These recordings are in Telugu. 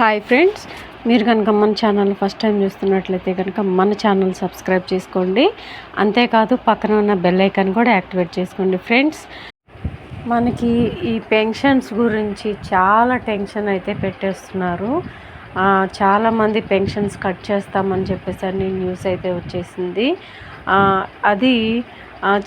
హాయ్ ఫ్రెండ్స్ మీరు కనుక మన ఛానల్ ఫస్ట్ టైం చూస్తున్నట్లయితే కనుక మన ఛానల్ సబ్స్క్రైబ్ చేసుకోండి. అంతేకాదు పక్కన ఉన్న బెల్ ఐకాన్ కూడా యాక్టివేట్ చేసుకోండి ఫ్రెండ్స్. మనకి ఈ పెన్షన్స్ గురించి చాలా టెన్షన్ అయితే పెట్టేస్తున్నారు. చాలామంది పెన్షన్స్ కట్ చేస్తామని చెప్పేసి అని న్యూస్ అయితే వచ్చేసింది. అది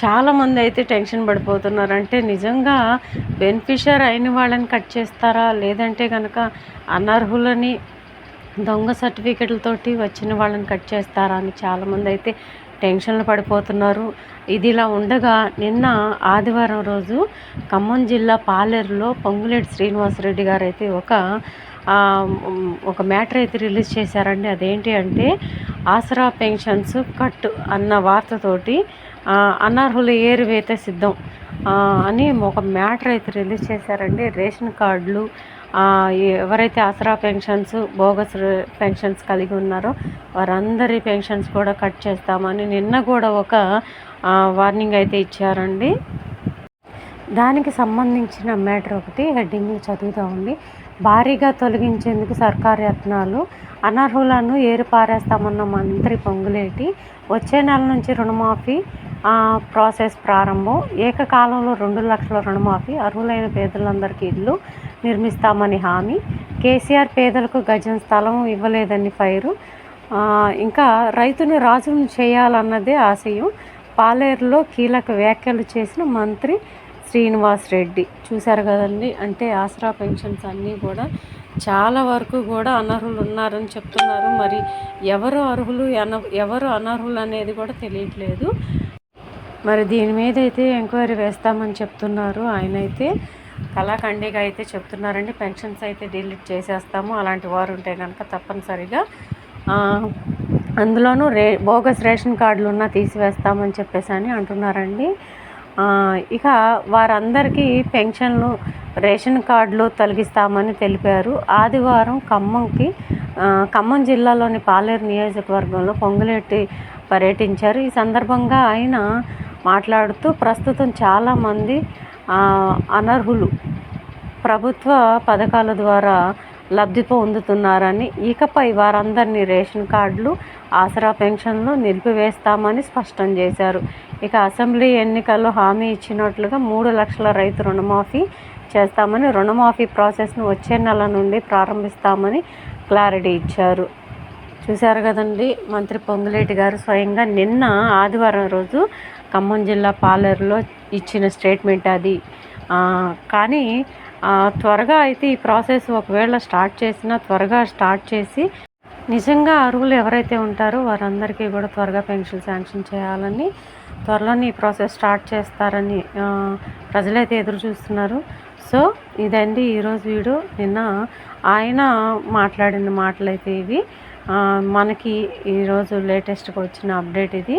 చాలామంది అయితే టెన్షన్ పడిపోతున్నారు అంటే నిజంగా బెనిఫిషర్ అయిన వాళ్ళని కట్ చేస్తారా? లేదంటే కనుక అనర్హులని దొంగ సర్టిఫికెట్లతోటి వచ్చిన వాళ్ళని కట్ చేస్తారా అని చాలామంది అయితే టెన్షన్లు పడిపోతున్నారు. ఇది ఇలా ఉండగా నిన్న ఆదివారం రోజు ఖమ్మం జిల్లా పాలేరులో పొంగులేటి శ్రీనివాసరెడ్డి గారు అయితే ఒక ఒక మ్యాటర్ అయితే రిలీజ్ చేశారండి. అదేంటి అంటే ఆసరా పెన్షన్స్ కట్ అన్న వార్తతోటి అనర్హులు ఏరువేత సిద్ధం అని ఒక మ్యాటర్ అయితే రిలీజ్ చేశారండి. రేషన్ కార్డులు ఎవరైతే ఆసరా పెన్షన్స్ బోగస్ పెన్షన్స్ కలిగి ఉన్నారో వారందరి పెన్షన్స్ కూడా కట్ చేస్తామని నిన్న కూడా ఒక వార్నింగ్ అయితే ఇచ్చారండి. దానికి సంబంధించిన మ్యాటర్ ఒకటి హెడ్డింగ్ చదువుతూ ఉంది. భారీగా తొలగించేందుకు సర్కారు యత్నాలు. అనర్హులను ఏరిపారేస్తామన్న మంత్రి పొంగులేటి. వచ్చే నెల నుంచి రుణమాఫీ ప్రాసెస్ ప్రారంభం. ఏకకాలంలో రెండు లక్షల రుణమాఫీ. అర్హులైన పేదలందరికీ ఇల్లు నిర్మిస్తామని హామీ. కేసీఆర్ పేదలకు గజం స్థలం ఇవ్వలేదని ఫైరు. ఇంకా రైతును రాజును చేయాలన్నదే ఆశయం. పాలేరులో కీలక వ్యాఖ్యలు చేసిన మంత్రి శ్రీనివాస్ రెడ్డి. చూశారు కదండి? అంటే ఆసరా పెన్షన్స్ అన్నీ కూడా చాలా వరకు కూడా అనర్హులు ఉన్నారని చెప్తున్నారు. మరి ఎవరు అర్హులు ఎన ఎవరు అనర్హులు అనేది కూడా తెలియట్లేదు. మరి దీని మీద అయితే ఎంక్వైరీ వేస్తామని చెప్తున్నారు. ఆయన అయితే కళాఖండిగా అయితే చెప్తున్నారండి. పెన్షన్స్ అయితే డిలీట్ చేసేస్తాము. అలాంటి వారు ఉంటే కనుక తప్పనిసరిగా అందులోనూ రే బోగస్ రేషన్ కార్డులు ఉన్నా తీసివేస్తామని చెప్పేసి అని అంటున్నారండి. ఇక వారందరికీ పెన్షన్లు రేషన్ కార్డులు తొలగిస్తామని తెలిపారు. ఆదివారం ఖమ్మంకి ఖమ్మం జిల్లాలోని పాలేరు నియోజకవర్గంలో పొంగులేటి పర్యటించారు. ఈ సందర్భంగా ఆయన మాట్లాడుతూ ప్రస్తుతం చాలామంది అనర్హులు. ప్రభుత్వ పథకాల ద్వారా లబ్ధి పొందుతున్నారని ఇకపై వారందరినీ రేషన్ కార్డులు ఆసరా పెన్షన్లు నిలిపివేస్తామని స్పష్టం చేశారు. ఇక అసెంబ్లీ ఎన్నికల్లో హామీ ఇచ్చినట్లుగా మూడు లక్షల రైతు రుణమాఫీ చేస్తామని రుణమాఫీ ప్రాసెస్ను వచ్చే నెల నుండి ప్రారంభిస్తామని క్లారిటీ ఇచ్చారు. చూశారు కదండి మంత్రి పొంగులేటి గారు స్వయంగా నిన్న ఆదివారం రోజు ఖమ్మం జిల్లా పాలేరులో ఇచ్చిన స్టేట్మెంట్ అది. కానీ త్వరగా అయితే ఈ ప్రాసెస్ ఒకవేళ స్టార్ట్ చేసినా త్వరగా స్టార్ట్ చేసి నిజంగా అర్హులు ఎవరైతే ఉంటారో వారందరికీ కూడా త్వరగా పెన్షన్ శాంక్షన్ చేయాలని త్వరలోనే ఈ ప్రాసెస్ స్టార్ట్ చేస్తారని ప్రజలైతే ఎదురు చూస్తున్నారు. సో ఇదండి ఈరోజు వీడియో. నిన్న ఆయన మాట్లాడిన మాటలైతే ఇవి. మనకి ఈరోజు లేటెస్ట్గా వచ్చిన అప్డేట్ ఇది.